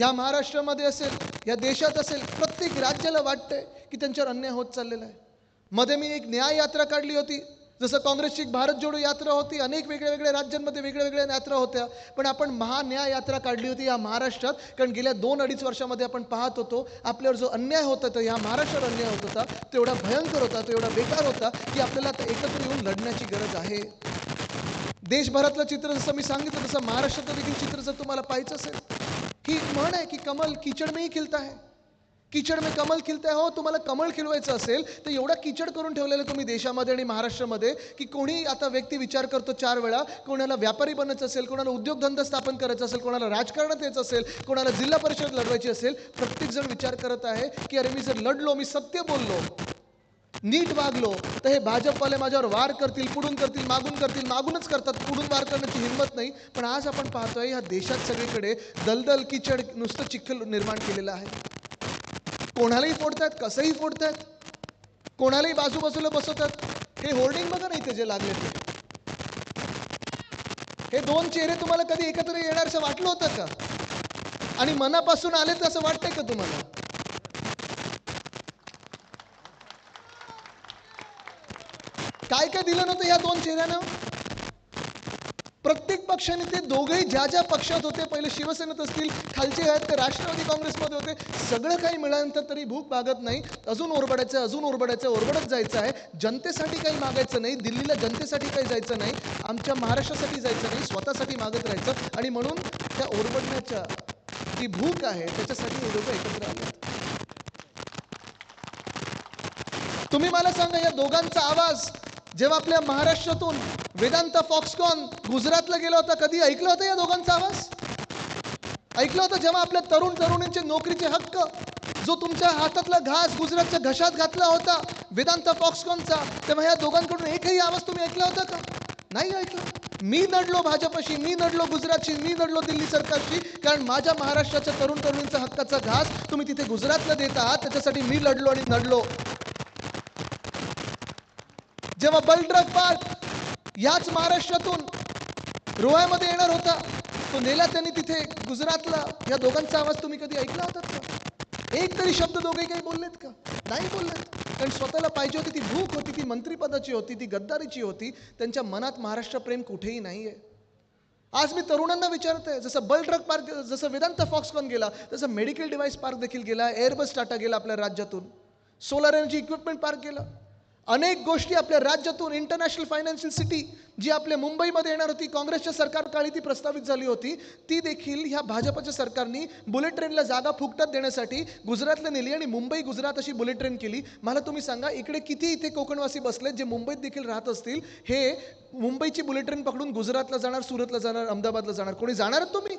या महाराष्ट्रामध्ये असेल या देशात असेल प्रत्येक राज्याला वाटतंय की त्यांच्यावर अन्याय होत चाललेला आहे. मध्ये मी एक न्याय यात्रा काढली होती. जसं काँग्रेसची एक भारत जोडो यात्रा होती अनेक वेगळ्या वेगळ्या राज्यांमध्ये वेगळ्या वेगळ्या यात्रा होत्या. पण आपण महान्याय यात्रा काढली होती या महाराष्ट्रात कारण गेल्या दोन अडीच वर्षामध्ये आपण पाहत होतो आपल्यावर जो अन्याय होता तो या महाराष्ट्रावर अन्याय होत होता तो एवढा भयंकर होता तो एवढा बेकार होता की आपल्याला आता एकत्र येऊन लढण्याची गरज आहे. देशभरातलं चित्र जसं मी सांगितलं तसं महाराष्ट्रातलं देखील चित्र जर तुम्हाला पाहायचं असेल ही एक म्हण आहे की कमल किचड में ही खिलता है किचड में कमल खिलता है हो तुम्हाला कमळ खिलवायचं असेल तर एवढा किचड करून ठेवलेलं तुम्ही देशामध्ये आणि महाराष्ट्रामध्ये की कोणी आता व्यक्ती विचार करतो चार वेळा कोणाला व्यापारी बनायचं असेल कोणाला उद्योगधंदा स्थापन करायचा असेल कोणाला राजकारणात यायचं असेल कोणाला जिल्हा परिषद लढवायची असेल प्रत्येकजण विचार करत आहे की अरे मी जर लढलो मी सत्य बोललो नीट वागलो तर हे भाजपवाले माझ्यावर वार करतील पुढून करतील मागून करतील मागूनच करतात. पुढून वार करण्याची हिंमत नाही. पण आज आपण पाहतोय ह्या देशात सगळीकडे दलदल किचड नुसतं चिखल निर्माण केलेलं आहे. कोणालाही फोडतायत कसंही फोडतायत कोणालाही बाजूबाजूला बसवतात हे होर्डिंग बघा नाही ते जे लागले ते. हे दोन चेहरे तुम्हाला कधी एकत्र येणार असं वाटलं होतं का? आणि मनापासून आले तर असं वाटतंय का तुम्हाला? काय काय दिलं नव्हतं या दोन चेहऱ्यानं? प्रत्येक पक्षाने ते दोघेही ज्या ज्या पक्षात होते पहिले शिवसेनेत असतील खालचे आहेत ते राष्ट्रवादी काँग्रेसमध्ये होते सगळं काही मिळाल्यानंतर तरी भूक भागत नाही. अजून ओरबडायचं अजून ओरबडायचं ओरबडत जायचं आहे. जनतेसाठी काही मागायचं नाही दिल्लीला जनतेसाठी काही जायचं नाही आमच्या महाराष्ट्रासाठी जायचं नाही स्वतःसाठी मागत राहायचं. आणि म्हणून त्या ओरबडण्याच्या जी भूक आहे त्याच्यासाठी हे दोघं एकत्र आले तुम्ही मला सांगा या दोघांचा आवाज जेव्हा आपल्या महाराष्ट्रातून वेदांत फॉक्सकॉन गुजरातला गेला होता कधी ऐकलं होतं या दोघांचा आवाज? ऐकलं होतं जेव्हा आपल्या तरुण तरुणींचे नोकरीचे हक्क जो तुमच्या हातातला घास गुजरातच्या घशात घातला होता वेदांत फॉक्सकॉनचा तेव्हा या दोघांकडून एकही आवाज तुम्ही ऐकला होता का? नाही ऐकलं. मी नडलो भाजपशी मी नडलो गुजरातशी मी नडलो दिल्ली सरकारशी कारण माझ्या महाराष्ट्राच्या तरुण तरुणींचा हक्काचा घास तुम्ही तिथे गुजरातला देत आहात त्याच्यासाठी मी लढलो आणि नडलो. जेव्हा बलड्रग पार्क याच महाराष्ट्रातून रोहामध्ये येणार होता तो नेला त्यांनी तिथे गुजरातला. या दोघांचा आवाज तुम्ही कधी ऐकला होता का? एक तरी शब्द दोघे काही बोललेत का? नाही बोललेत. कारण स्वतःला पाहिजे होती ती भूक होती ती मंत्रिपदाची होती ती गद्दारीची होती. त्यांच्या मनात महाराष्ट्र प्रेम कुठेही नाही आहे आज मी तरुणांना विचारत आहे जसं बलड्रग पार्क जसं वेदांत फॉक्सकॉन गेला तसं मेडिकल डिव्हाइस पार्क देखील गेला एअरबस टाटा गेला आपल्या राज्यातून. सोलार एनर्जी इक्विपमेंट पार्क गेलं. अनेक गोष्टी आपल्या राज्यातून इंटरनॅशनल फायनान्शियल सिटी जी आपल्या मुंबईमध्ये येणार होती काँग्रेसच्या सरकार काळी ती प्रस्तावित झाली होती ती देखील ह्या भाजपच्या सरकारनी बुलेट ट्रेनला जागा फुकटात देण्यासाठी गुजरातला नेली आणि मुंबई गुजरात अशी बुलेट ट्रेन केली. मला तुम्ही सांगा इकडे किती इथे कोकणवासी बसलेत जे मुंबईत देखील राहत असतील? हे मुंबईची बुलेट ट्रेन पकडून गुजरातला जाणार सुरतला जाणार अहमदाबादला जाणार. कोणी जाणार तुम्ही?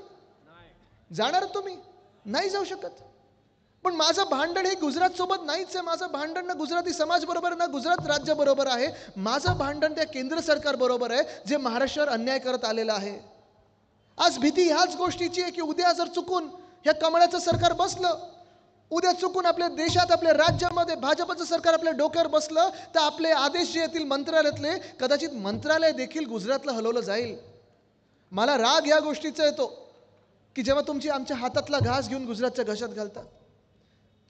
जाणार तुम्ही? नाही जाऊ शकत. पण माझं भांडण हे गुजरात सोबत नाहीच आहे. माझं भांडण ना गुजराती समाज बरोबर ना गुजरात राज्य बरोबर आहे. माझं भांडण त्या केंद्र सरकार बरोबर आहे जे महाराष्ट्रावर अन्याय करत आलेलं आहे. आज भीती ह्याच गोष्टीची आहे की उद्या जर चुकून ह्या कमळाचं सरकार बसलं उद्या चुकून आपल्या देशात आपल्या राज्यामध्ये भाजपचं सरकार आपल्या डोक्यावर बसलं तर आपले आदेश जे येतील मंत्रालयातले कदाचित मंत्रालय देखील गुजरातला हलवलं जाईल. मला राग या गोष्टीचा येतो की जेव्हा तुमची आमच्या हातातला घास घेऊन गुजरातच्या घशात घालतात.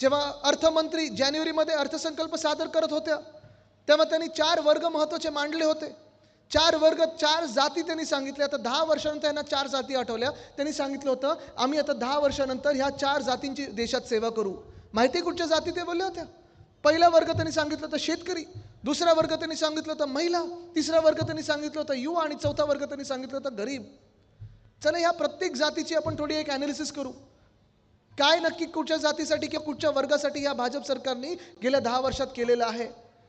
जेव्हा अर्थमंत्री जानेवारीमध्ये अर्थसंकल्प सादर करत होत्या तेव्हा त्यांनी चार वर्ग महत्त्वाचे मांडले होते. चार वर्ग चार जाती त्यांनी सांगितले आता दहा वर्षानंतर यांना चार जाती आठवल्या. त्यांनी सांगितलं होतं आम्ही आता दहा वर्षानंतर ह्या चार जातींची देशात सेवा करू. माहिती कुठच्या जाती ते बोलल्या होत्या? पहिला वर्ग त्यांनी सांगितलं होतं शेतकरी. दुसरा वर्ग त्यांनी सांगितलं होतं महिला. तिसरा वर्ग त्यांनी सांगितलं होतं युवा. आणि चौथा वर्ग त्यांनी सांगितलं होतं गरीब. चला ह्या प्रत्येक जातीची आपण थोडी एक अनालिसिस करू. काय नक्की कुठच्या जातीसाठी किंवा कुठच्या वर्गासाठी या भाजप सरकारने गेल्या दहा वर्षात केलेलं आहे?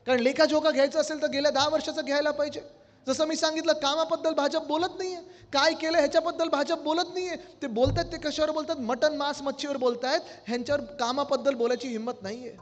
कारण लेखाजोखा घ्यायचा असेल तर गेल्या दहा वर्षाचं घ्यायला पाहिजे. जसं मी सांगितलं कामाबद्दल भाजप बोलत नाहीये. काय केलं ह्याच्याबद्दल भाजप बोलत नाहीये. ते बोलतात ते कशावर बोलतात मटन मांस मच्छीवर बोलत आहेत ह्यांच्यावर कामाबद्दल बोलायची हिंमत नाहीये.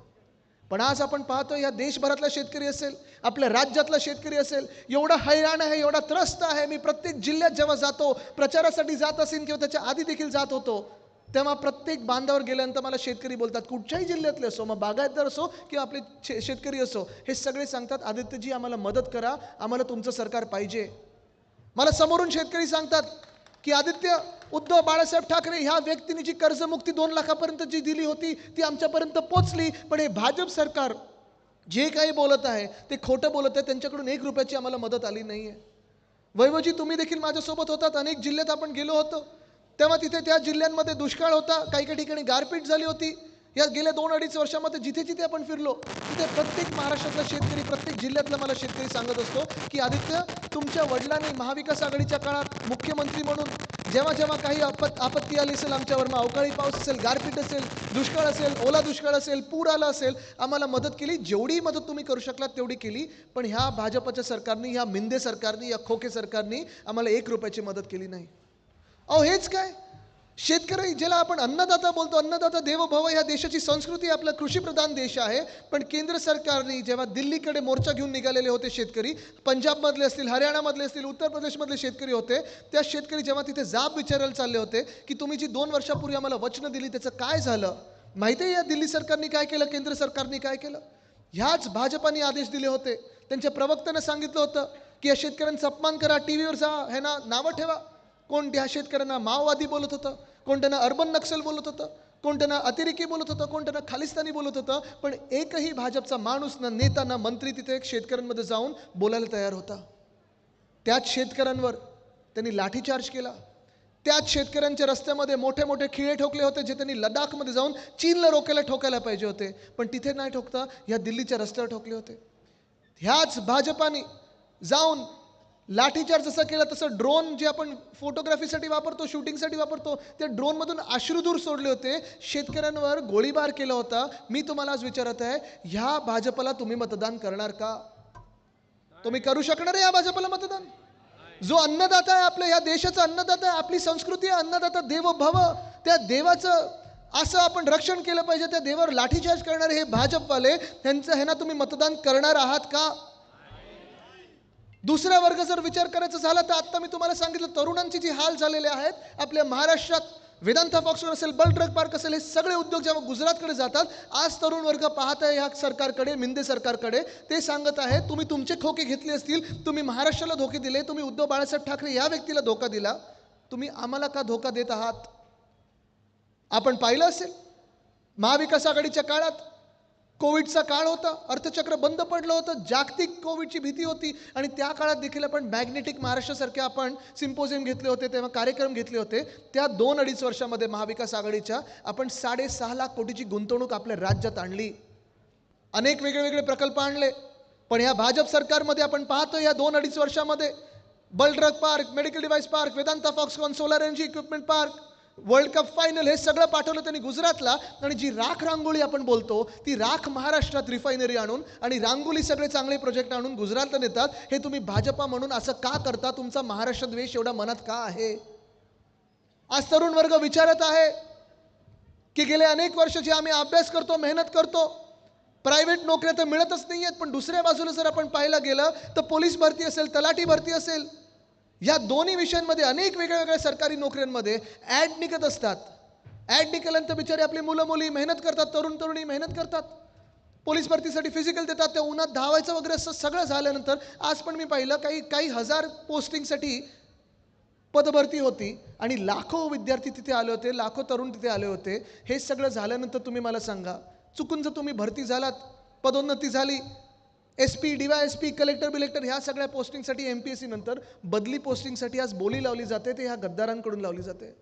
पण आज आपण पाहतो या देशभरातला शेतकरी असेल आपल्या राज्यातला शेतकरी असेल एवढा हैराण आहे एवढा त्रस्त आहे. मी प्रत्येक जिल्ह्यात जेव्हा जातो प्रचारासाठी जात असेल किंवा त्याच्या आधी देखील जात होतो तेव्हा प्रत्येक बांधावर गेल्यानंतर मला शेतकरी बोलतात कुठच्याही जिल्ह्यातले असो मग बागायतदार असो किंवा आपले शे शेतकरी असो हे सगळे सांगतात आदित्यजी आम्हाला मदत करा आम्हाला तुमचं सरकार पाहिजे. मला समोरून शेतकरी सांगतात की आदित्य उद्धव बाळासाहेब ठाकरे ह्या व्यक्तीने जी कर्जमुक्ती दोन लाखापर्यंत जी दिली होती ती आमच्यापर्यंत पोचली पण हे भाजप सरकार जे काही बोलत आहे ते खोटं बोलत आहे त्यांच्याकडून एक रुपयाची आम्हाला मदत आली नाही आहे वैभवजी तुम्ही देखील माझ्यासोबत होतात अनेक जिल्ह्यात आपण गेलो होतो. तेव्हा तिथे त्या जिल्ह्यांमध्ये दुष्काळ होता. काही काही ठिकाणी गारपीट झाली होती. या गेल्या दोन अडीच वर्षामध्ये जिथे जिथे आपण फिरलो तिथे प्रत्येक महाराष्ट्रातला शेतकरी प्रत्येक जिल्ह्यातला मला शेतकरी सांगत असतो की आदित्य तुमच्या वडिलांनी महाविकास आघाडीच्या काळात मुख्यमंत्री म्हणून जेव्हा जेव्हा काही आपत आपत्ती आली असेल आमच्यावर मग अवकाळी पाऊस असेल गारपीट असेल दुष्काळ असेल ओला दुष्काळ असेल पूर आला असेल आम्हाला मदत केली. जेवढी मदत तुम्ही करू शकलात तेवढी केली. पण ह्या भाजपच्या सरकारने ह्या मिंदे सरकारने या खोके सरकारने आम्हाला एक रुपयाची मदत केली नाही. अहो हेच काय? शेतकरी ज्याला आपण अन्नदाता बोलतो अन्नदाता देवभव ह्या देशाची संस्कृती आपला कृषीप्रधान देश आहे. पण केंद्र सरकारने जेव्हा दिल्लीकडे मोर्चा घेऊन निघालेले होते शेतकरी पंजाबमधले असतील हरियाणामधले असतील उत्तर प्रदेशमधले शेतकरी होते त्या शेतकरी जेव्हा तिथे जाब विचारायला चालले होते की तुम्ही जी दोन वर्षापूर्वी आम्हाला वचनं दिली त्याचं काय झालं? माहिती आहे या दिल्ली सरकारने काय केलं केंद्र सरकारने काय केलं? ह्याच भाजपाने आदेश दिले होते. त्यांच्या प्रवक्त्यानं सांगितलं होतं की या शेतकऱ्यांचा अपमान करा टी व्हीवर जा हे ना नावं ठेवा. कोण त्या शेतकऱ्यांना माओवादी बोलत होतं कोण त्यांना अर्बन नक्षल बोलत होतं कोण त्यांना अतिरेकी बोलत होतं कोण त्यांना खालिस्तानी बोलत होतं पण एकही भाजपचा माणूस ना नेता ना मंत्री तिथे एक शेतकऱ्यांमध्ये जाऊन बोलायला तयार होता. त्याच शेतकऱ्यांवर त्यांनी लाठीचार्ज केला. त्याच शेतकऱ्यांच्या रस्त्यामध्ये मोठे मोठे खिळे ठोकले होते जे त्यांनी लडाखमध्ये जाऊन चीनला रोकायला ठोकायला पाहिजे होते पण तिथे नाही ठोकता ह्या दिल्लीच्या रस्त्यावर ठोकले होते. ह्याच भाजपाने जाऊन लाठीचार्ज जसं केलं तसं ड्रोन जे आपण फोटोग्राफीसाठी वापरतो शूटिंगसाठी वापरतो त्या ड्रोनमधून अश्रुधूर सोडले होते. शेतकऱ्यांवर गोळीबार केला होता. मी तुम्हाला आज विचारत आहे ह्या भाजपला तुम्ही मतदान करणार का? तुम्ही करू शकणार आहे या भाजपला मतदान? जो अन्नदाता आहे आपल्या ह्या देशाचा अन्नदाता आहे आपली संस्कृती आहे अन्नदाता देव भव त्या देवाचं असं आपण रक्षण केलं पाहिजे त्या देवावर लाठीचार्ज करणारे हे भाजपवाले त्यांचं ह्यांना तुम्ही मतदान करणार आहात का? दुसरा वर्ग जर विचार करायचा झाला तर आत्ता मी तुम्हाला सांगितलं तरुणांची जी हाल झालेले आहेत आपल्या महाराष्ट्रात वेदांता फॉक्सवर असेल बल ड्रग पार्क असेल हे सगळे उद्योग जेव्हा गुजरातकडे जातात आज तरुण वर्ग पाहत आहे ह्या सरकारकडे मिंदे सरकारकडे ते सांगत आहे तुम्ही तुमचे खोके घेतले असतील तुम्ही महाराष्ट्राला धोके दिले तुम्ही उद्धव बाळासाहेब ठाकरे या व्यक्तीला धोका दिला तुम्ही आम्हाला का धोका देत आहात? आपण पाहिलं असेल महाविकास आघाडीच्या काळात कोविडचा काळ होता अर्थचक्र बंद पडलं होतं जागतिक कोविडची भीती होती आणि त्या काळात देखील आपण मॅग्नेटिक महाराष्ट्रासारखे आपण सिम्पोजियम घेतले होते तेव्हा कार्यक्रम घेतले होते. त्या दोन अडीच वर्षामध्ये महाविकास आघाडीच्या आपण साडेसहा लाख कोटीची गुंतवणूक आपल्या राज्यात आणली. अनेक वेगळे वेगळे प्रकल्प आणले. पण ह्या भाजप सरकारमध्ये आपण पाहतो या दोन अडीच वर्षामध्ये. Bulk drug park medical device park Vedanta Foxconn solar energy equipment park world cup final हे सगळं पाठवलं त्यांनी गुजरातला. आणि जी राख रांगोळी आपण बोलतो ती राख महाराष्ट्रात रिफायनरी आणून आणि रांगोळी सगळे चांगले प्रोजेक्ट आणून गुजरातला नेतात हे तुम्ही भाजपा म्हणून असं का करता? तुमचा महाराष्ट्र द्वेष एवढा मनात का आहे? आज तरुण वर्ग विचारत आहे की गेले अनेक वर्ष जे आम्ही अभ्यास करतो मेहनत करतो प्रायव्हेट नोकऱ्या तर मिळतच नाही आहेत पण दुसऱ्या बाजूला जर आपण पाहायला गेलं तर पोलीस भरती असेल तलाठी भरती असेल या दोन्ही विषयांमध्ये अनेक वेगळ्या वेगळ्या सरकारी नोकऱ्यांमध्ये ॲड निघत असतात. ॲड निघाल्यानंतर बिचारे आपली मुलं मुली मेहनत करतात तरुण तरुणी मेहनत करतात. पोलीस भरतीसाठी फिजिकल देतात त्या उन्हात धावायचं वगैरे असं सगळं झाल्यानंतर आज पण मी पाहिलं काही काही हजार पोस्टिंगसाठी पदभरती होती आणि लाखो विद्यार्थी तिथे आले होते लाखो तरुण तिथे आले होते. हे सगळं झाल्यानंतर तुम्ही मला सांगा चुकून जर तुम्ही भरती झालात पदोन्नती झाली S P D Y S P collector बिलेक्टर ह्या सगळ्या पोस्टिंगसाठी एम पी एस सी नंतर बदली पोस्टिंगसाठी आज बोली लावली जाते ते ह्या गद्दारांकडून लावली जाते.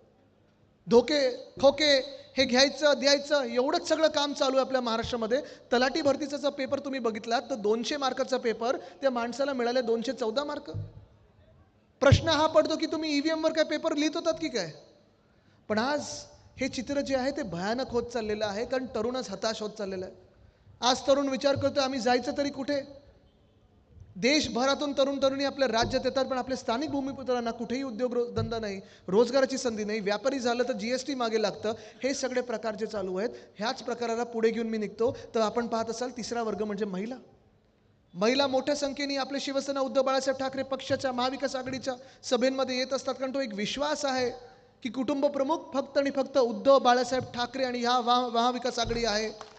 धोके खोके हे घ्यायचं द्यायचं एवढंच सगळं काम चालू आहे आपल्या महाराष्ट्रामध्ये. तलाठी भरतीचा जर पेपर तुम्ही बघितलात तर दोनशे मार्काचा पेपर त्या माणसाला मिळाले दोनशे चौदा मार्क. प्रश्न हा पडतो की तुम्ही ई व्ही एमवर काय पेपर लिहित होतात की काय? पण आज हे चित्र जे आहे ते भयानक होत चाललेलं आहे कारण तरुणच हताश होत चाललेलं आहे. आज तरुण विचार करतो आम्ही जायचं तरी कुठे? देशभरातून तरुण तरुणी आपल्या राज्यात येतात पण आपल्या स्थानिक भूमिपुत्रांना कुठेही उद्योग रो- धंदा नाही रोजगाराची संधी नाही व्यापारी झालं तर जी एस टी मागे लागतं हे सगळे प्रकार जे चालू आहेत ह्याच प्रकाराला पुढे घेऊन मी निघतो. तर आपण पाहत असाल तिसरा वर्ग म्हणजे महिला. महिला मोठ्या संख्येने आपले शिवसेना उद्धव बाळासाहेब ठाकरे पक्षाच्या महाविकास आघाडीच्या सभेमध्ये येत असतात कारण तो एक विश्वास आहे की कुटुंब प्रमुख फक्त आणि फक्त उद्धव बाळासाहेब ठाकरे आणि ह्या महा महाविकास आघाडी आहे.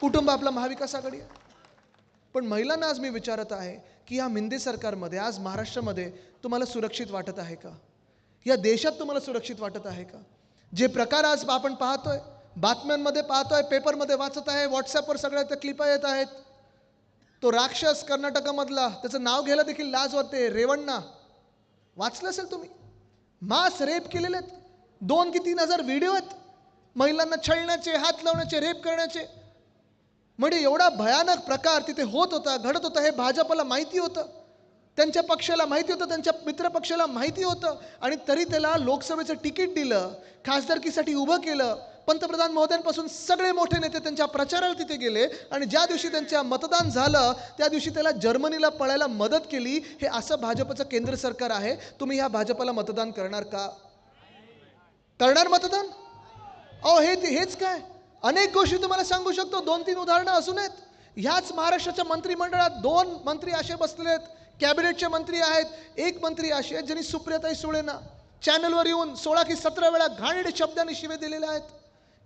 कुटुंब आपला महाविकास आघाडी आहे. पण महिलांना आज मी विचारत आहे की या मिंदे सरकारमध्ये आज महाराष्ट्रामध्ये तुम्हाला सुरक्षित वाटत आहे का? या देशात तुम्हाला सुरक्षित वाटत आहे का? जे प्रकार आज आपण पाहतोय बातम्यांमध्ये पाहतोय पेपरमध्ये वाचत आहे व्हॉट्सॲपवर सगळ्या त्या क्लिपा येत आहेत. तो राक्षस कर्नाटकामधला त्याचं नाव घ्यायला देखील लाज वाटते रेवण्णा. वाचलं असेल तुम्ही? मास रेप केलेले आहेत दोन की तीन हजार व्हिडिओ आहेत. महिलांना छळण्याचे हात लावण्याचे रेप करण्याचे. म्हणजे एवढा भयानक प्रकार तिथे होत होता घडत होता हे भाजपला माहिती होतं. त्यांच्या पक्षाला माहिती होतं त्यांच्या मित्रपक्षाला माहिती होतं. आणि तरी त्याला लोकसभेचं तिकीट दिलं खासदारकीसाठी उभं केलं. पंतप्रधान महोदयांपासून सगळे मोठे नेते त्यांच्या प्रचाराला तिथे गेले. आणि ज्या दिवशी त्यांच्या मतदान झालं त्या दिवशी त्याला जर्मनीला पळायला मदत केली. हे असं भाजपचं केंद्र सरकार आहे. तुम्ही ह्या भाजपला मतदान करणार का? करणार मतदान? अहो हे हेच काय? अनेक गोष्टी तुम्हाला सांगू शकतो. दोन तीन उदाहरणं असून आहेत. ह्याच महाराष्ट्राच्या मंत्रिमंडळात दोन मंत्री असे बसलेले आहेत. कॅबिनेटचे मंत्री आहेत. एक मंत्री असे आहेत ज्यांनी सुप्रियाताई सुळेंना चॅनलवर येऊन सोळा की सतरा वेळा घाणेरडे शब्दांनी शिवे दिलेले आहेत.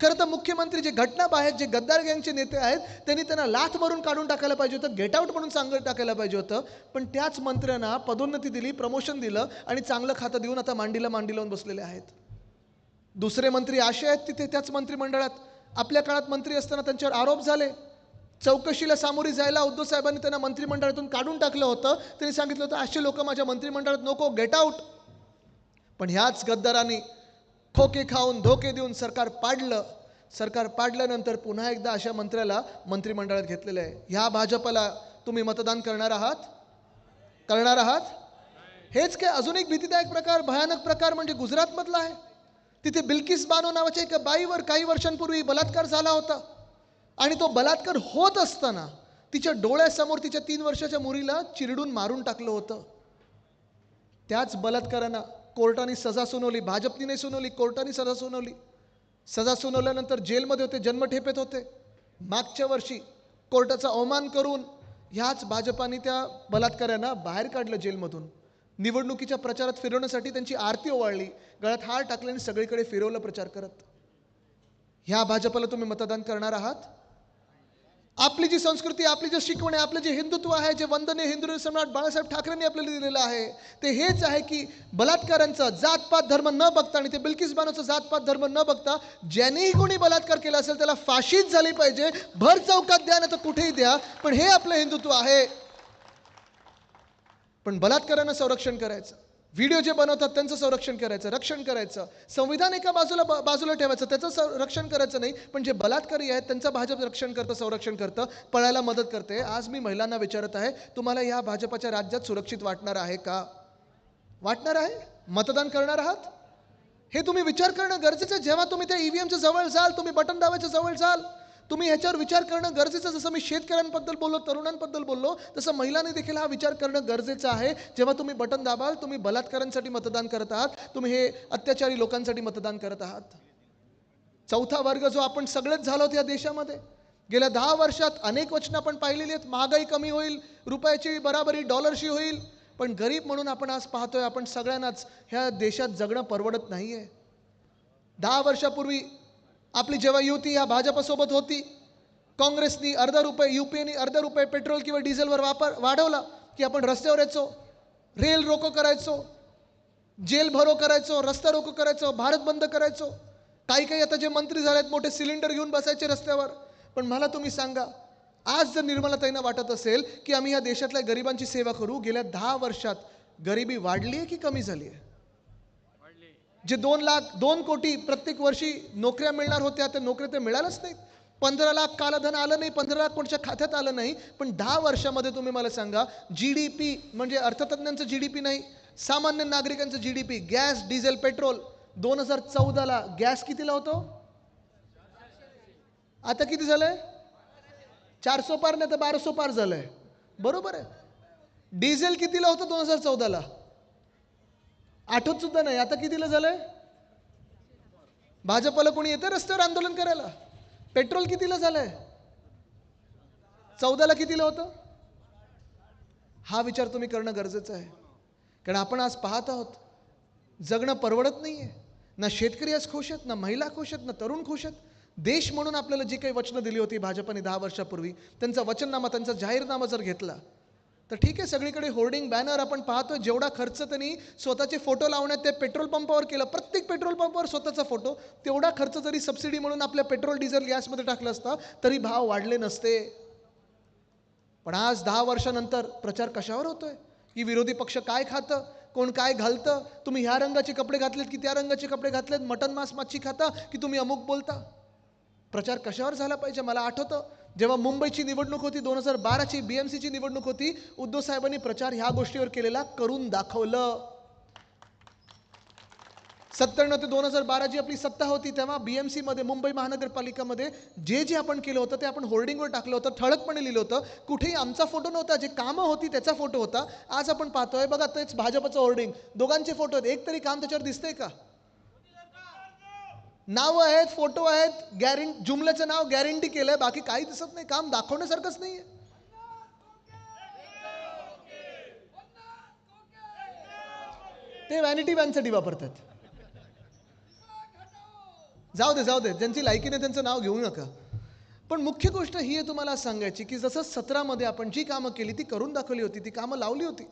खरं तर मुख्यमंत्री जे घटना आहेत जे गद्दार गँगचे नेते आहेत त्यांनी त्यांना लाथ मारून काढून टाकायला पाहिजे होतं गेट आऊट म्हणून सांगत टाकायला पाहिजे होतं. पण त्याच मंत्र्यांना पदोन्नती दिली प्रमोशन दिलं आणि चांगलं खातं देऊन आता मांडीला मांडी लावून बसलेले आहेत. दुसरे मंत्री असे आहेत तिथे त्याच मंत्रिमंडळात. आपल्या काळात मंत्री असताना त्यांच्यावर आरोप झाले. चौकशीला सामोरी जायला उद्धव साहेबांनी त्यांना मंत्रिमंडळातून काढून टाकलं होतं. त्यांनी सांगितलं होतं असे लोक माझ्या मंत्रिमंडळात नको गेट आऊट पण ह्याच गद्दारांनी खोके खाऊन धोके देऊन सरकार पाडलं. सरकार पाडल्यानंतर पुन्हा एकदा अशा मंत्र्याला मंत्रिमंडळात घेतलेलं आहे. ह्या भाजपला तुम्ही मतदान करणार आहात? करणार आहात? हेच काय अजून एक भीतीदायक प्रकार भयानक प्रकार म्हणजे गुजरातमधला आहे. तिथे बिल्किस बानो नावाच्या एका बाईवर काही वर्षांपूर्वी बलात्कार झाला होता. आणि तो बलात्कार होत असताना तिच्या डोळ्यासमोर तिच्या तीन वर्षाच्या मुलीला चिरडून मारून टाकलं होतं. त्याच बलात्कारांना कोर्टाने सजा सुनावली भाजपनी नाही सुनावली कोर्टाने सजा सुनावली. सजा सुनावल्यानंतर जेलमध्ये होते जन्मठेपेत होते. मागच्या वर्षी कोर्टाचा अवमान करून ह्याच भाजपाने त्या बलात्काऱ्यांना बाहेर काढलं जेलमधून. निवडणुकीच्या प्रचारात फिरवण्यासाठी त्यांची आरती ओवाळली गळ्यात हार टाकले आणि सगळीकडे फिरवलं प्रचार करत. ह्या भाजपला तुम्ही मतदान करणार आहात? आपली जी संस्कृती आपली जी शिकवण आहे आपलं जे हिंदुत्व आहे जे वंदने हिंदू सम्राट बाळासाहेब ठाकरेंनी आपल्याला दिलेलं आहे ते हेच आहे की बलात्कारांचा जातपात धर्म न बघता आणि ते बिल्किस बानोचा जातपात धर्म न बघता ज्यानेही कोणी बलात्कार केला असेल त्याला फाशीच झाली पाहिजे. भर चौकात द्या नाही तर कुठेही द्या. पण हे आपलं हिंदुत्व आहे. पण बलात्कारांना संरक्षण करायचं. व्हिडिओ जे बनवतात त्यांचं संरक्षण करायचं रक्षण करायचं. संविधान एका बाजूला बाजूला ठेवायचं त्याचं संरक्षण करायचं नाही पण जे बलात्कारी आहेत त्यांचं भाजप रक्षण करतं संरक्षण करतं पळायला मदत करते. आज मी महिलांना विचारत आहे तुम्हाला या भाजपाच्या राज्यात सुरक्षित वाटणार आहे का? वाटणार आहे? मतदान करणार आहात? हे तुम्ही विचार करणं गरजेचं आहे. जेव्हा तुम्ही त्या ईव्हीएमच्या जवळ जाल तुम्ही बटन दाबायच्या जवळ जाल. तुम्ही ह्याच्यावर विचार करणं गरजेचं जसं मी शेतकऱ्यांबद्दल बोललो तरुणांबद्दल बोललो तसं महिलांनी देखील हा विचार करणं गरजेचं आहे. जेव्हा तुम्ही बटन दाबाल तुम्ही बलात्कारांसाठी मतदान करत आहात. तुम्ही हे अत्याचारी लोकांसाठी मतदान करत आहात. चौथा वर्ग जो आपण सगळेच झालो या देशामध्ये. गेल्या दहा वर्षात अनेक वचनं आपण पाहिलेली आहेत. महागाई कमी होईल रुपयाची बराबरी डॉलरशी होईल. पण गरीब म्हणून आपण आज पाहतोय आपण सगळ्यांनाच ह्या देशात जगणं परवडत नाही आहे दहा वर्षापूर्वी आपली जेव्हा युती ह्या भाजपसोबत होती काँग्रेसनी अर्धा रुपये यू पी एनी अर्धा रुपये पेट्रोल किंवा डिझेलवर वापर वाढवला की आपण रस्त्यावर यायचो रेल रोको करायचो जेल भरो करायचो रस्ता रोको करायचो भारत बंद करायचो. काही काही आता जे मंत्री झालेत मोठे सिलेंडर घेऊन बसायचे रस्त्यावर. पण मला तुम्ही सांगा आज जर निर्मलाताईंना वाटत असेल की आम्ही या देशातल्या गरिबांची सेवा करू गेल्या दहा वर्षात गरिबी वाढली आहे की कमी झाली आहे जे दोन लाख दोन कोटी प्रत्येक वर्षी नोकऱ्या मिळणार होत्या त्या नोकऱ्या तर मिळाल्याच नाहीत. पंधरा लाख कालधन आलं नाही पंधरा लाख कोणच्या खात्यात आलं नाही पण दहा वर्षामध्ये तुम्ही मला सांगा जी डी पी म्हणजे अर्थतज्ञांचं जी डी पी नाही सामान्य नागरिकांचं G D P gas diesel petrol दोन हजार चौदाला गॅस कितीला होतो? आता किती झालंय? चारसो पार नाही तर बारासो पार झालंय. बरोबर आहे. डिझेल कितीला होतं दोन हजार चौदाला? आठवत सुद्धा नाही. आता कितीला झालंय? भाजपला कोणी येतं रस्त्यावर आंदोलन करायला? पेट्रोल कितीला झालंय? चौदाला कितीला होतं? हा विचार तुम्ही करणं गरजेचं आहे. कारण आपण आज पाहत आहोत जगणं परवडत नाही आहे ना शेतकरी आज खुश आहेत ना महिला खुश आहेत ना तरुण खुश आहेत. देश म्हणून आपल्याला जी काही वचनं दिली होती भाजपने दहा वर्षापूर्वी त्यांचा वचननामा त्यांचा जाहीरनामा जर घेतला तर ठीक आहे सगळीकडे होर्डिंग बॅनर आपण पाहतो जेवढा खर्च त्यांनी स्वतःचे फोटो लावण्यात ते पेट्रोल पंपावर केलं. प्रत्येक पेट्रोल पंपावर स्वतःचा फोटो तेवढा खर्च जरी सबसिडी म्हणून आपल्या पेट्रोल डिझेल गॅसमध्ये टाकला असता तरी भाव वाढले नसते. पण आज दहा वर्षानंतर प्रचार कशावर होतोय? की विरोधी पक्ष काय खातं? कोण काय घालतं? तुम्ही ह्या रंगाचे कपडे घातलेत की त्या रंगाचे कपडे घातलेत? मटन मांस मच्छी खाता की तुम्ही अमुक बोलता? प्रचार कशावर झाला पाहिजे? मला आठवतं. जेव्हा मुंबईची निवडणूक होती दोन हजार बाराची बी एम सीची निवडणूक होती उद्धव साहेबांनी प्रचार ह्या गोष्टीवर केलेला करून दाखवलं. सत्त्याण्णव ते दोन हजार बारा जी आपली सत्ता होती तेव्हा बी एम सीमध्ये मुंबई महानगरपालिकामध्ये जे जे आपण केलं होतं ते आपण होर्डिंगवर टाकलं होतं ठळकपणे लिहिलं होतं. कुठेही आमचा फोटो नव्हता जे कामं होती त्याचा फोटो होता. आज आपण पाहतोय बघा तेच भाजपचं होर्डिंग. दोघांचे फोटो आहेत. एक तरी काम त्याच्यावर दिसतंय का? नावं आहेत फोटो आहेत गॅरंट जुमल्याचं नाव गॅरंटी केलंय बाकी काही दिसत नाही काम दाखवण्यासारखंच नाहीये. ते व्हॅनिटी वॅनसाठी वापरतात. जाऊ दे जाऊ दे ज्यांची लायकी नाही त्यांचं नाव घेऊ नका. पण मुख्य गोष्ट ही आहे तुम्हाला सांगायची की जसं सतरामध्ये आपण जी कामं केली ती करून दाखवली होती ती कामं लावली होती.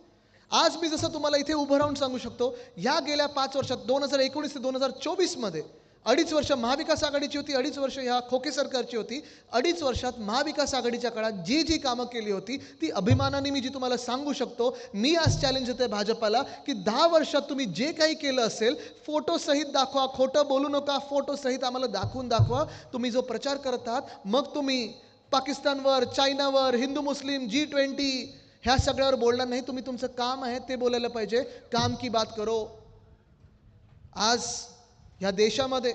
आज मी जसं तुम्हाला इथे उभं राहून सांगू शकतो ह्या गेल्या पाच वर्षात दोन हजार एकोणीस ते दोन हजार चोवीसमध्ये अडीच वर्ष महाविकास आघाडीची होती अडीच वर्ष ह्या खोके सरकारची होती. अडीच वर्षात महाविकास आघाडीच्या काळात जी जी कामं केली होती ती अभिमानाने मी जी तुम्हाला सांगू शकतो मी आज चॅलेंज देते भाजपाला की दहा वर्षात तुम्ही जे काही केलं असेल फोटोसहित दाखवा खोटं बोलू नका फोटोसहित आम्हाला दाखवून दाखवा. तुम्ही जो प्रचार करत आहात मग तुम्ही पाकिस्तानवर चायनावर हिंदू मुस्लिम जी ट्वेंटी ह्या सगळ्यावर बोलणार नाही. तुम्ही तुमचं काम आहे ते बोलायला पाहिजे. काम की बात करो. आज ह्या देशामध्ये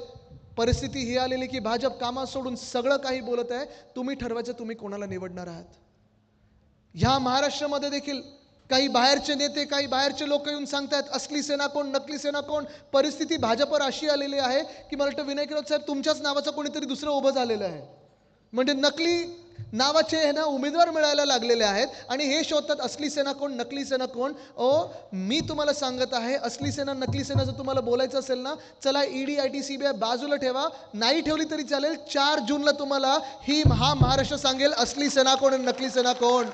परिस्थिती ही आलेली की भाजप कामात सोडून सगळं काही बोलत आहे तुम्ही ठरवायचं तुम्ही कोणाला निवडणार आहात. ह्या महाराष्ट्रामध्ये देखील काही बाहेरचे नेते काही बाहेरचे लोक येऊन सांगतायत असली सेना कोण नकली सेना कोण? परिस्थिती भाजपवर अशी आलेली आहे की मला वाटतं विनायक राऊत साहेब तुमच्याच नावाचं कोणीतरी दुसरं उभं झालेलं आहे. म्हणजे नकली नावाचे हे ना उमेदवार मिळायला लागलेले आहेत. आणि हे शोधतात असली सेना कोण नकली सेना कोण? ओ मी तुम्हाला सांगत आहे असली सेना नकली सेना जर तुम्हाला बोलायचं असेल ना चला ED I T C B I बाजूला ठेवा. नाही ठेवली तरी चालेल चार जूनला तुम्हाला ही हा महाराष्ट्र सांगेल असली सेना कोण आणि नकली सेना कोण.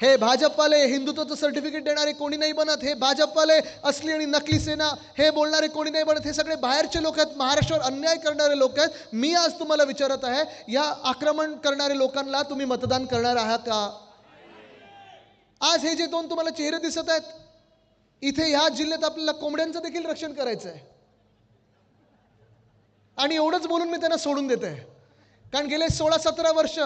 हे भाजपवाले हिंदुत्वाचं सर्टिफिकेट देणारे कोणी नाही बनत हे भाजपवाले असली आणि नकली सेना हे बोलणारे कोणी नाही बनत हे सगळे बाहेरचे लोक आहेत महाराष्ट्रावर अन्याय करणारे लोक आहेत. मी आज तुम्हाला विचारत आहे या आक्रमण करणारे लोकांना तुम्ही मतदान करणार आहात का? आज हे जे दोन तुम्हाला चेहरे दिसत आहेत इथे ह्या जिल्ह्यात आपल्याला कोंबड्यांचं देखील रक्षण करायचं आहे आणि एवढंच बोलून मी त्यांना सोडून देत आहे कारण गेले सोळा सतरा वर्ष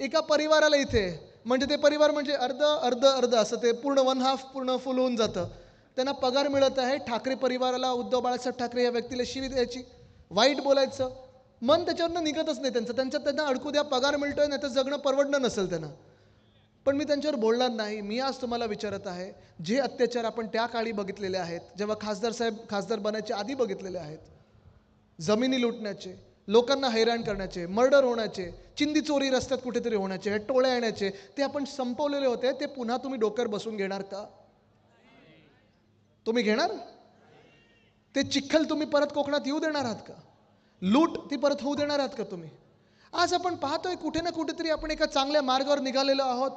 एका परिवाराला इथे म्हणजे ते परिवार म्हणजे अर्ध अर्ध अर्ध असं ते पूर्ण वन हाफ पूर्ण फुल होऊन जातं. त्यांना पगार मिळत आहे ठाकरे परिवाराला उद्धव बाळासाहेब ठाकरे या व्यक्तीला शिवी द्यायची. वाईट बोलायचं. मन त्याच्यावरनं निघतच नाही त्यांचं. त्यांच्यात त्यांना अडकू द्या पगार मिळतोय नाही तर जगणं परवडणं नसेल त्यांना. पण मी त्यांच्यावर बोलणार नाही. मी आज तुम्हाला विचारत आहे जे अत्याचार आपण त्या काळी बघितलेले आहेत जेव्हा खासदार साहेब खासदार बनायच्या आधी बघितलेले आहेत जमिनी लुटण्याचे लोकांना हैराण करण्याचे मर्डर होण्याचे चिंदी चोरी रस्त्यात कुठेतरी होण्याचे टोळ्या येण्याचे ते आपण संपवलेले होते ते पुन्हा तुम्ही डोक्यावर बसून घेणार का? तुम्ही घेणार? ते चिखल तुम्ही परत कोकणात येऊ देणार आहात का? लूट ती परत होऊ देणार आहात का तुम्ही? आज आपण पाहतोय कुठे ना कुठेतरी आपण एका चांगल्या मार्गावर निघालेलो आहोत.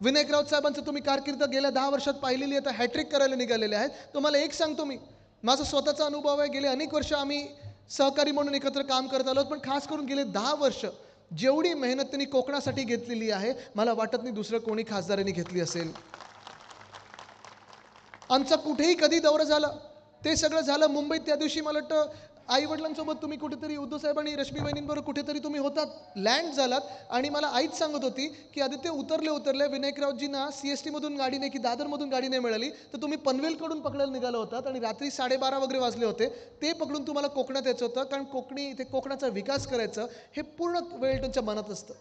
विनायक राऊत साहेबांचं तुम्ही कारकीर्द गेल्या दहा वर्षात पाहिलेली आता हॅट्रिक करायला निघालेले आहेत. तुम्हाला एक सांगतो मी माझा स्वतःचा अनुभव आहे गेले अनेक वर्ष आम्ही सहकारी म्हणून एकत्र काम करत आलो पण खास करून गेले दहा वर्ष जेवढी मेहनत त्यांनी कोकणासाठी घेतलेली आहे मला वाटत नाही दुसरं कोणी खासदारांनी घेतली असेल. आमचा कुठेही कधी दौरा झाला ते सगळं झालं मुंबईत त्या दिवशी मला वाटतं आई वडिलांसोबत तुम्ही कुठेतरी उद्धव साहेब आणि रश्मी बहिणींबरोबर कुठेतरी तुम्ही होतात लँड झालात. आणि मला आईच सांगत होती की आदित्य उतरले उतरले विनायकरावजींना सी एस टीमधून गाडी नाही की दादरमधून गाडी नाही मिळाली तर तुम्ही पनवेलकडून पकडायला निघाला होतात आणि रात्री साडेबारा वगैरे वाजले होते. ते पकडून तुम्हाला कोकणात यायचं होतं कारण कोकणी इथे कोकणाचा विकास करायचं हे पूर्ण वेळ त्यांच्या मनात असतं.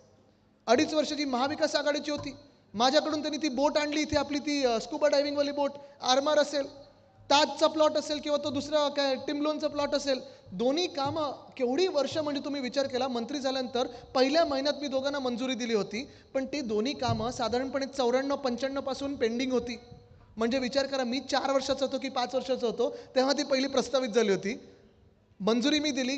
अडीच वर्षाची महाविकास आघाडीची होती. माझ्याकडून त्यांनी ती बोट आणली इथे आपली ती स्कूबा डायव्हिंगवाली बोट आरमार असेल. ताजचा प्लॉट असेल किंवा तो दुसरा काय टिमलोनचा प्लॉट असेल दोन्ही कामं केवढी वर्ष म्हणजे तुम्ही विचार केला मंत्री झाल्यानंतर पहिल्या महिन्यात मी दोघांना मंजुरी दिली होती पण ती दोन्ही कामं साधारणपणे चौऱ्याण्णव पंच्याण्णवपासून पेंडिंग होती. म्हणजे विचार करा मी चार वर्षाचा होतो की पाच वर्षाचा होतो तेव्हा ती पहिली प्रस्तावित झाली होती. मंजुरी मी दिली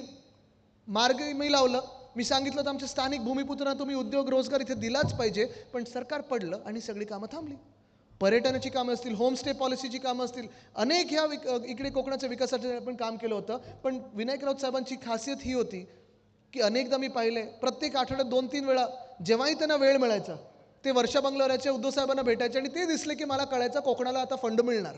मार्ग मी लावलं मी सांगितलं तर आमच्या स्थानिक भूमिपुत्रांना तुम्ही उद्योग रोजगार इथे दिलाच पाहिजे पण सरकार पडलं आणि सगळी कामं थांबली. पर्यटनाची कामं असतील होमस्टे पॉलिसीची कामं असतील अनेक ह्या विक इकडे कोकणाच्या विकासासाठी आपण काम केलं होतं. पण विनायक राऊत साहेबांची खासियत ही होती की अनेकदा मी पाहिले प्रत्येक आठवड्यात दोन तीन वेळा जेव्हाही त्यांना वेळ मिळायचा ते वर्षा बंगलोराच्या उद्धव साहेबांना भेटायचे आणि ते दिसले की मला कळायचं कोकणाला आता फंड मिळणार.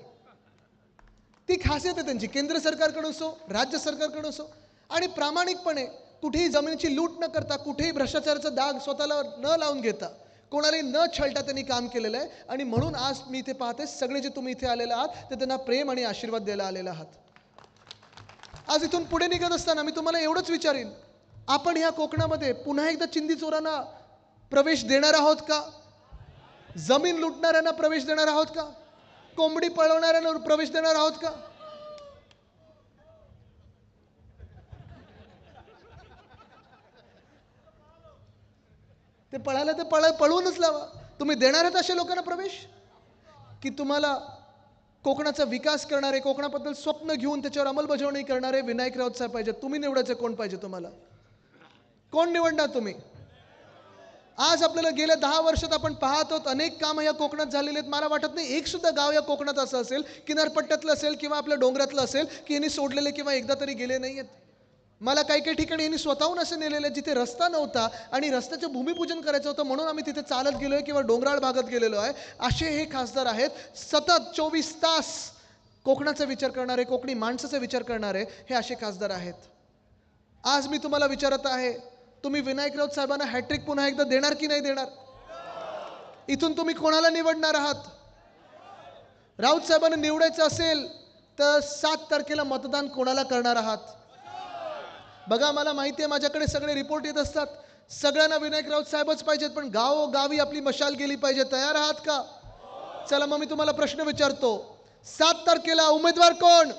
ती खासियत आहे त्यांची. केंद्र सरकारकडून असो राज्य सरकारकडून असो आणि प्रामाणिकपणे कुठेही जमिनीची लूट न करता कुठेही भ्रष्टाचाराचा दाग स्वतःला न लावून घेता कोणालाही न छळता त्यांनी काम केलेलं आहे. आणि म्हणून आज मी इथे पाहते सगळे जे तुम्ही इथे आलेले आहात ते त्यांना प्रेम आणि आशीर्वाद द्यायला आलेले आहात. आज इथून पुढे निघत असताना मी तुम्हाला एवढंच विचारीन आपण ह्या कोकणामध्ये पुन्हा एकदा चिंदी चोरांना प्रवेश देणार आहोत का? जमीन लुटणाऱ्यांना प्रवेश देणार आहोत का? कोंबडी पळवणाऱ्यांना प्रवेश देणार आहोत का? ते पळायला ते पळ पळवूनच लावा. तुम्ही देणार आहेत अशा लोकांना प्रवेश? की तुम्हाला कोकणाचा विकास करणारे कोकणाबद्दल स्वप्न घेऊन त्याच्यावर अंमलबजावणी करणारे विनायक राऊत साहेब पाहिजे. तुम्ही निवडायचं कोण पाहिजे तुम्हाला? कोण निवडणार तुम्ही? आज आपल्याला गेल्या दहा वर्षात आपण पाहत आहोत अनेक कामं या कोकणात झालेली आहेत. मला वाटत नाही एक सुद्धा गाव या कोकणात असं असेल किनारपट्ट्यातलं असेल किंवा आपल्या डोंगरातलं असेल की यांनी सोडलेले किंवा एकदा तरी गेले नाही आहेत मला काही काही ठिकाणी यांनी स्वतःहून असं नेलेलं आहे जिथे रस्ता नव्हता आणि रस्त्याचं भूमिपूजन करायचं होतं म्हणून आम्ही तिथे चालत गेलो आहे किंवा डोंगराळ भागात गेलेलो आहे. असे हे खासदार आहेत. सतत चोवीस तास कोकणाचा विचार करणारे कोकणी माणसाचा विचार करणारे हे असे खासदार आहेत. आज मी तुम्हाला विचारत आहे तुम्ही विनायक राऊत साहेबांना हॅट्रिक पुन्हा एकदा देणार की नाही देणार? इथून तुम्ही कोणाला निवडणार आहात? राऊत साहेबांना निवडायचं असेल तर सात तारखेला मतदान कोणाला करणार आहात? बघा मला माहिती आहे माझ्याकडे सगळे रिपोर्ट येत असतात. सगळ्यांना विनायक राऊत साहेबच पाहिजेत पण गावोगावी आपली मशाल गेली पाहिजे. तयार आहात का? चला मग मी तुम्हाला प्रश्न विचारतो. सात तारखेला उमेदवार कोण?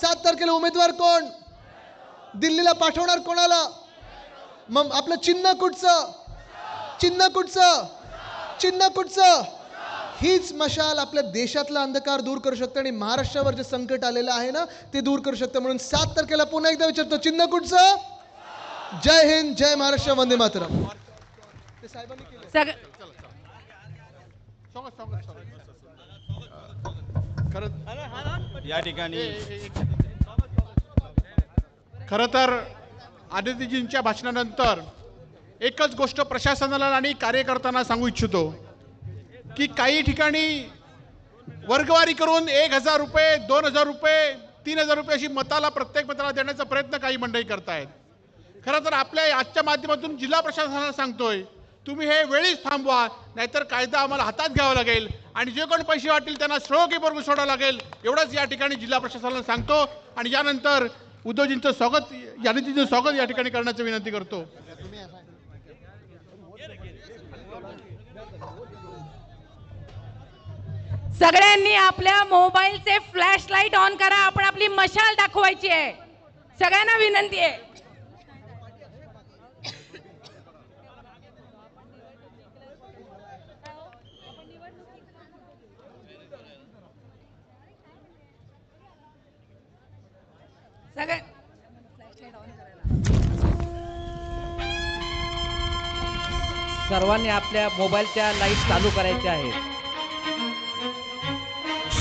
सात तारखेला उमेदवार कोण? दिल्लीला पाठवणार कोणाला? मग आपलं चिन्ह कुठचं? चिन्ह कुठचं? चिन्ह कुठचं? हीच मशाल आपल्या देशातला अंधकार दूर करू शकते आणि महाराष्ट्रावर जे संकट आलेलं आहे ना ते दूर करू शकते. म्हणून सात तारखेला पुन्हा एकदा विचारतो चिन्ह कुठचं? जय हिंद जय महाराष्ट्र वंदे मातरम. ते साहेबांनी केलं सग खरं या ठिकाणी खरं तर आदित्यजींच्या भाषणानंतर एकच गोष्ट प्रशासनाला आणि कार्यकर्त्यांना सांगू इच्छितो. की काही ठिकाणी वर्गवारी करून एक हजार रुपये दोन हजार रुपये तीन हजार रुपये अशी मताला प्रत्येक मताला देण्याचा प्रयत्न काही मंडळी करतायत. खरं तर आपल्या आजच्या माध्यमातून जिल्हा प्रशासनाला सांगतोय तुम्ही हे वेळीच थांबवा नाहीतर कायदा आम्हाला हातात घ्यावा लागेल आणि जे कोण पैसे वाटेल त्यांना श्रोकीबरोबर सोडावं लागेल एवढंच या ठिकाणी जिल्हा प्रशासनाला सांगतो. आणि यानंतर उद्धवजींचं स्वागत यादीजींचं स्वागत या ठिकाणी करण्याची विनंती करतो. सगळ्यांनी आपल्या मोबाईलचे फ्लॅश लाइट ऑन करा. आपण आपली मशाल दाखवायची आहे. सगळ्यांना विनंती आहे. सगळे सर्वांनी आपल्या मोबाईलच्या लाइट चालू करायच्या आहेत.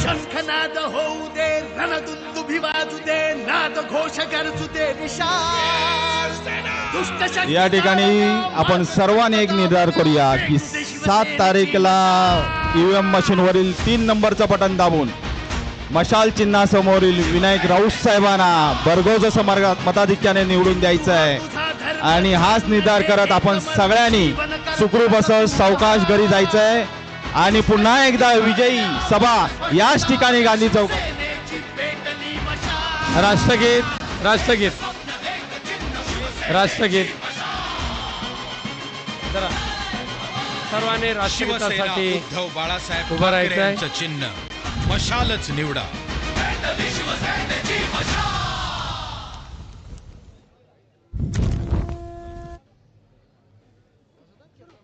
शंखनाद होऊ दे रणदुंदुभी वाजू दे नाद घोष गरजू दे विशाल या ठिकाणी आपण सर्वांनी एक निर्धार करूया की सात तारीखला ईव्हीएम मशीनवरील तीन नंबरचं बटन दाबून मशाल चिन्हासमोरील विनायक राऊत साहेबांना भरघोस असं मार्गात मताधिक्याने निवडून द्यायचं आहे. आणि हाच निर्धार करत आपण सगळ्यांनी सुखरूप असं सावकाश घरी जायचं आहे आणि पुन्हा एकदा विजयी सभा याच ठिकाणी गांधी चौक. राष्ट्रगीत राष्ट्रगीत. राष्ट्रगीत. सर्वांनी राष्ट्रगीतासाठी उद्धव बाळासाहेब उभं ठाकरे राहायचंय. यांचं चिन्ह. मशालच निवडा.